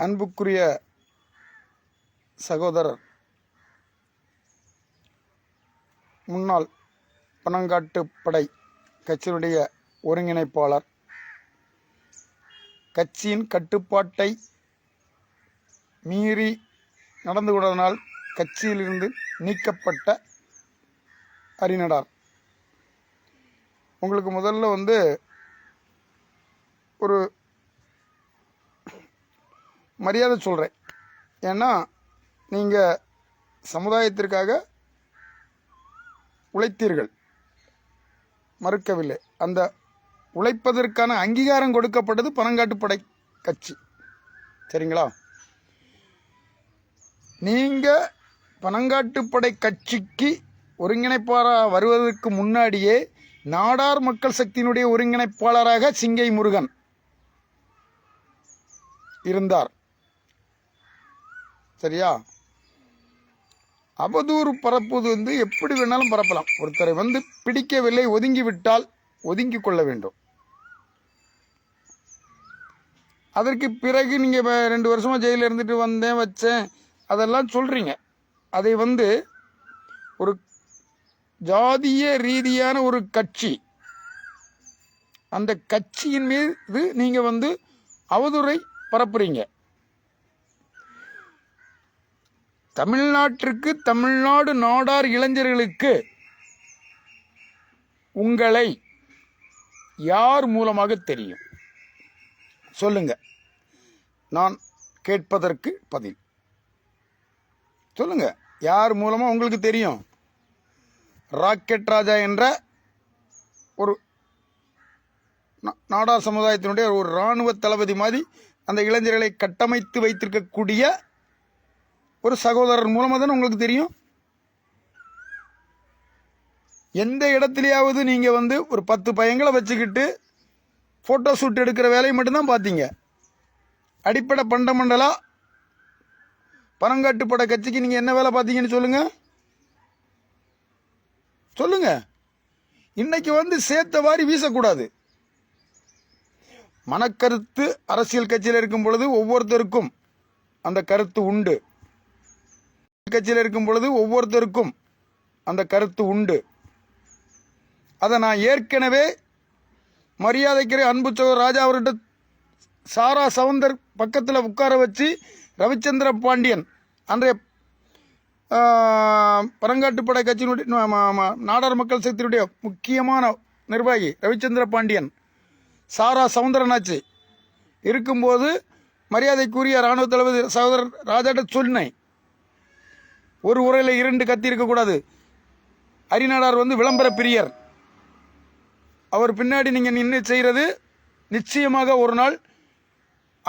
அன்புக்குரிய சகோதரர் முன்னாள் பனங்காட்டு படை கட்சியினுடைய ஒருங்கிணைப்பாளர் கட்சியின் கட்டுப்பாட்டை மீறி நடந்து கொண்டதனால் கட்சியிலிருந்து நீக்கப்பட்ட அறிநடார் உங்களுக்கு முதல்ல வந்து ஒரு மரியாதை சொல்கிறேன் ஏன்னா நீங்கள் சமுதாயத்திற்காக உழைத்தீர்கள். மறுக்கவில்லை. அந்த உழைப்பதற்கான அங்கீகாரம் கொடுக்கப்பட்டது பனங்காட்டுப்படை கட்சி. சரிங்களா? நீங்கள் பனங்காட்டுப்படை கட்சிக்கு ஒருங்கிணைப்பாளராக வருவதற்கு முன்னாடியே நாடார் மக்கள் சக்தியினுடைய ஒருங்கிணைப்பாளராக சிங்கை முருகன் இருந்தார். சரியா? அவதூறு பரப்புவது வந்து எப்படி வேணாலும் பரப்பலாம். ஒருத்தரை வந்து பிடிக்கவில்லை ஒதுங்கி விட்டால் ஒதுங்கி கொள்ள வேண்டும். அதற்கு பிறகு நீங்கள் ரெண்டு வருஷமாக ஜெயிலில் இருந்துட்டு வந்தேன் வச்சேன் அதெல்லாம் சொல்கிறீங்க அதை வந்து ஒரு ஜாதிய ரீதியான ஒரு கட்சி அந்த கட்சியின் மீது நீங்கள் வந்து அவதூறை பரப்புறீங்க. தமிழ்நாட்டிற்கு தமிழ்நாடு நாடார் இளைஞர்களுக்கு உங்களை யார் மூலமாக தெரியும்? சொல்லுங்க. நான் கேட்பதற்கு பதில். சொல்லுங்க. யார் மூலமாக உங்களுக்கு தெரியும்? ராக்கெட் ராஜா என்ற ஒரு நாடார் சமுதாயத்தினுடைய ஒரு இராணுவ தளபதி மாதிரி அந்த இளைஞர்களை கட்டமைத்து வைத்திருக்கக்கூடிய ஒரு சகோதரர் மூலமாக தானே உங்களுக்கு தெரியும்? எந்த இடத்துலையாவது நீங்கள் வந்து ஒரு பத்து பையங்களை வச்சுக்கிட்டு ஃபோட்டோ ஷூட் எடுக்கிற வேலையை மட்டும்தான் பார்த்தீங்க. அடிப்படை பண்டமண்டலா பணங்காட்டுப்பட கட்சிக்கு நீங்கள் என்ன வேலை பார்த்தீங்கன்னு சொல்லுங்கள் சொல்லுங்க. இன்னைக்கு வந்து சேர்த்த வாரி வீசக்கூடாது. மனக்கருத்து அரசியல் கட்சியில் இருக்கும் பொழுது ஒவ்வொருத்தருக்கும் அந்த கருத்து உண்டு. கட்சியில் இருக்கும் பொழுது ஒவ்வொருத்தருக்கும் அந்த கருத்து உண்டு. அதை நான் ஏற்கனவே மரியாதைக்கிற அன்பு சோழர் ராஜா அவர்கிட்ட சாரா சவுந்தர் பக்கத்தில் உட்கார வச்சு ரவிச்சந்திர பாண்டியன் அன்றைய பரங்காட்டுப்படை கட்சியினுடைய நாடார் மக்கள் சக்தியினுடைய முக்கியமான நிர்வாகி ரவிச்சந்திர பாண்டியன் சாரா சவுந்தரனாச்சு. இருக்கும்போது மரியாதைக்குரிய இராணுவ தளபதி சகோதரர் ராஜாட்ட சொன்னேன். ஒரு உரையில் இரண்டு கத்தி இருக்கக்கூடாது அரிநாடார் வந்து விளம்பர பிரியர். அவர் பின்னாடி நீங்கள் நின்று செய்கிறது நிச்சயமாக ஒரு நாள்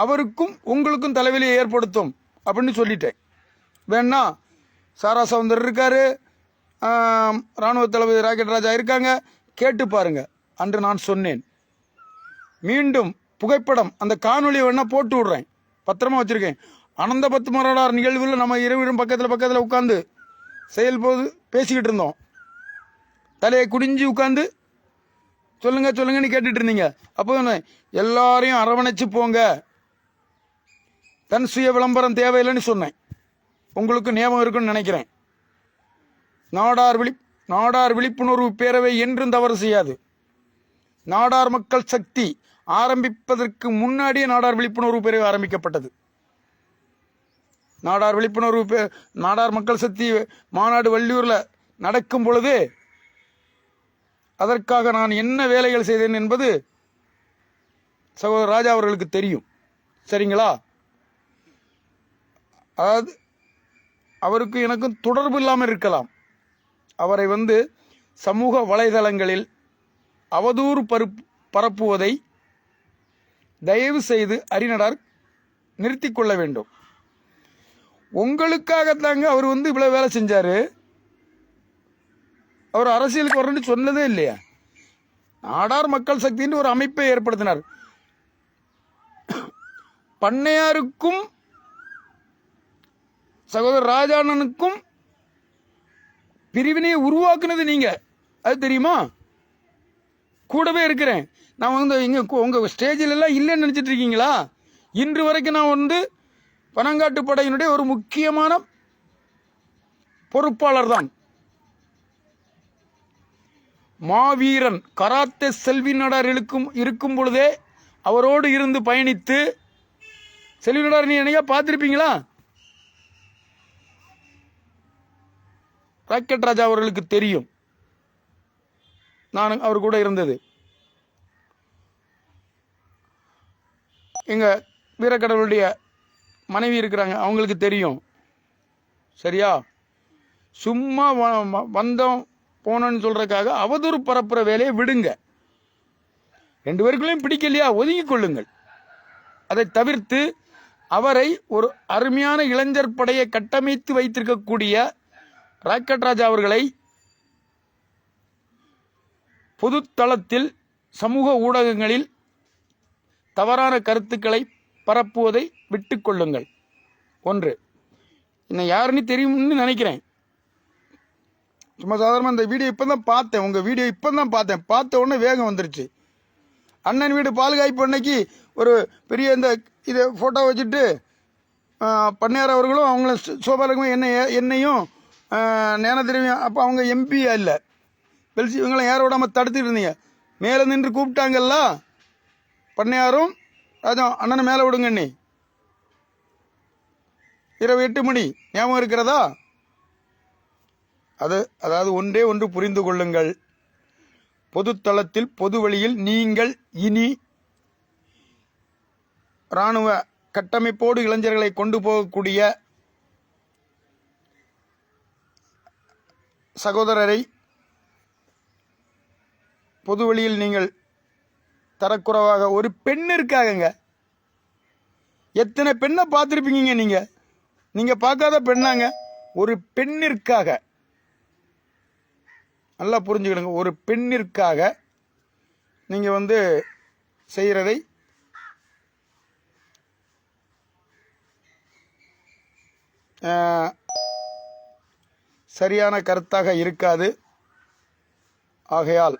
அவருக்கும் உங்களுக்கும் தலைவலியை ஏற்படுத்தும் அப்படின்னு சொல்லிட்டேன். வேணா சாரா சவுந்தர் இருக்கார் இராணுவ ராணுவ தளபதி ராக்கெட் ராஜா இருக்காங்க கேட்டு பாருங்கள் அன்று நான் சொன்னேன். மீண்டும் புகைப்படம் அந்த காணொலியை வேணால் போட்டு விடுறேன். பத்திரமா வச்சுருக்கேன். அனந்த பத்மராடார் மரடார் நிகழ்வில் நம்ம இருவரும் பக்கத்தில் பக்கத்தில் உட்காந்து செயல்போது பேசிக்கிட்டு இருந்தோம். தலையை குடிஞ்சு உட்காந்து சொல்லுங்க சொல்லுங்கன்னு கேட்டுட்டு இருந்தீங்க. அப்போ எல்லாரையும் அரவணைச்சு போங்க. தன் சுய விளம்பரம் தேவையில்லைன்னு சொன்னேன். உங்களுக்கு நியமம் இருக்குன்னு நினைக்கிறேன். நாடார் விழி நாடார் விழிப்புணர்வு பேரவை என்றும் தவறு செய்யாது. நாடார் மக்கள் சக்தி ஆரம்பிப்பதற்கு முன்னாடியே நாடார் விழிப்புணர்வு பேரவை ஆரம்பிக்கப்பட்டது. நாடார் விழிப்புணர்வு நாடார் மக்கள் சக்தி மாநாடு வள்ளியூரில் நடக்கும் பொழுது அதற்காக நான் என்ன வேலைகள் செய்தேன் என்பது சகோதரர் ராஜா அவர்களுக்கு தெரியும். சரிங்களா? அதாவது அவருக்கு எனக்கும் தொடர்பு இல்லாமல் இருக்கலாம். அவரை வந்து சமூக வலைதளங்களில் அவதூறு பருப் பரப்புவதை தயவு செய்து அறிநடார் நிறுத்தி கொள்ள வேண்டும். உங்களுக்காகத்தாங்க அவர் வந்து இவ்வளோ வேலை செஞ்சார். அவர் அரசியலுக்கு வரணும்னு சொன்னதே இல்லையா. நாடார் மக்கள் சக்தின்னு ஒரு அமைப்பை ஏற்படுத்தினார். பண்ணையாருக்கும் சகோதரர் ராஜானனுக்கும் பிரிவினையை உருவாக்குனது நீங்கள் அது தெரியுமா? கூடவே இருக்கிறேன். நான் வந்து இங்கே உங்கள் ஸ்டேஜிலெல்லாம் இல்லைன்னு நினச்சிட்டு இருக்கீங்களா? இன்று வரைக்கும் நான் வந்து பனங்காட்டு படையினுடைய ஒரு முக்கியமான பொறுப்பாளர் தான் மாவீரன் கராத்தே செல்வி நடார் இருக்கும் இருக்கும் பொழுதே அவரோடு இருந்து பயணித்து செல்வி நடார் நீ என்னையா பார்த்துருப்பீங்களா? ராக்கெட் ராஜா அவர்களுக்கு தெரியும். நான் அவர் கூட இருந்தது. எங்கள் வீரக்கடவுளுடைய மனைவி இருக்கிறாங்க அவங்களுக்கு தெரியும். சரியா? சும்மா வ- வ- வந்தோம் போனோன்னு சொல்கிறதுக்காக அவதூறு பரப்புகிற வேலையை விடுங்க. ரெண்டு பேருக்குள்ளேயும் பிடிக்கலையா? ஒதுங்கிக் கொள்ளுங்கள். அதை தவிர்த்து அவரை ஒரு அருமையான இளைஞர் படையை கட்டமைத்து வைத்திருக்கக்கூடிய ராக்கெட் ராஜா அவர்களை பொதுத்தளத்தில் சமூக ஊடகங்களில் தவறான கருத்துக்களை பரப்புவதை விட்டுக்கொள்ளுங்கள் ஒன்று. என்னை யாருன்னு தெரியும்னு நினைக்கிறேன். சும்மா சாதாரணமாக இந்த வீடியோ இப்போ தான் பார்த்தேன். உங்கள் வீடியோ இப்போ தான் பார்த்தேன். பார்த்த உடனே வேகம் வந்துருச்சு. அண்ணன் வீடு பால் காய்ப்பு அன்னைக்கு ஒரு பெரிய இந்த இதை ஃபோட்டோ வச்சுட்டு பண்ணையார் அவர்களும் அவங்கள சோபாலக்கும் என்ன என்னையும் ஞானதிரவியம் அப்போ அவங்க எம்பியா இல்லை. பெல்சி இவங்களாம் ஏற விடாமல் தடுத்துட்டு இருந்தீங்க? மேலே நின்று கூப்பிட்டாங்கல்ல? பண்ணையாரும் ராஜா அண்ணனை மேலே விடுங்க அண்ணி. இரவு எட்டு மணி. ஞாபகம் இருக்கிறதா? அது அதாவது ஒன்றே ஒன்று புரிந்து கொள்ளுங்கள். பொதுத்தளத்தில் பொது வழியில் நீங்கள் இனி இராணுவ கட்டமைப்போடு இளைஞர்களை கொண்டு போகக்கூடிய சகோதரரை பொது வழியில் நீங்கள் தரக்குறைவாக ஒரு பெண்ணிற்காகங்க எத்தனை பெண்ணை பார்த்துருப்பீங்க நீங்கள் நீங்கள் பார்க்காத பெண்ணாங்க. ஒரு பெண்ணிற்காக. நல்லா புரிஞ்சுக்கிடுங்க ஒரு பெண்ணிற்காக நீங்கள் வந்து செய்கிறதை சரியான கருத்தாக இருக்காது. ஆகையால்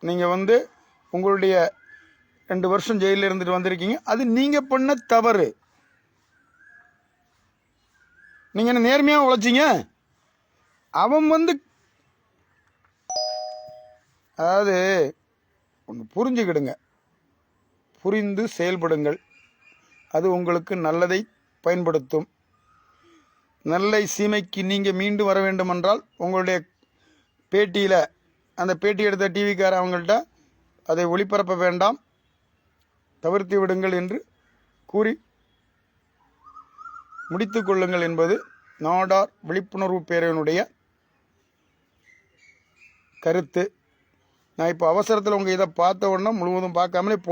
நீங்கள் வந்து உங்களுடைய ரெண்டு வருஷம் ஜெயிலில் இருந்துட்டு வந்திருக்கீங்க. அது நீங்கள் பண்ண தவறு. நீங்கள் என்ன நேர்மையாக உழைச்சிங்க? அவன் வந்து அதாவது ஒன்று புரிஞ்சுக்கிடுங்க. புரிந்து செயல்படுங்கள். அது உங்களுக்கு நல்லதை பயன்படுத்தும். நல்ல சீமைக்கு நீங்கள் மீண்டும் வர வேண்டுமென்றால் உங்களுடைய பேட்டியில் அந்த பேட்டி எடுத்த டிவிக்கார அவங்கள்ட்ட அதை ஒளிபரப்ப வேண்டாம் தவிர்த்து விடுங்கள் என்று கூறி முடித்து கொள்ளுங்கள் என்பது நாடார் விழிப்புணர்வு பேரவனுடைய கருத்து. நான் இப்போ அவசரத்தில் உங்கள் இதை பார்த்த உடனே முழுவதும் பார்க்காமலே போட்டு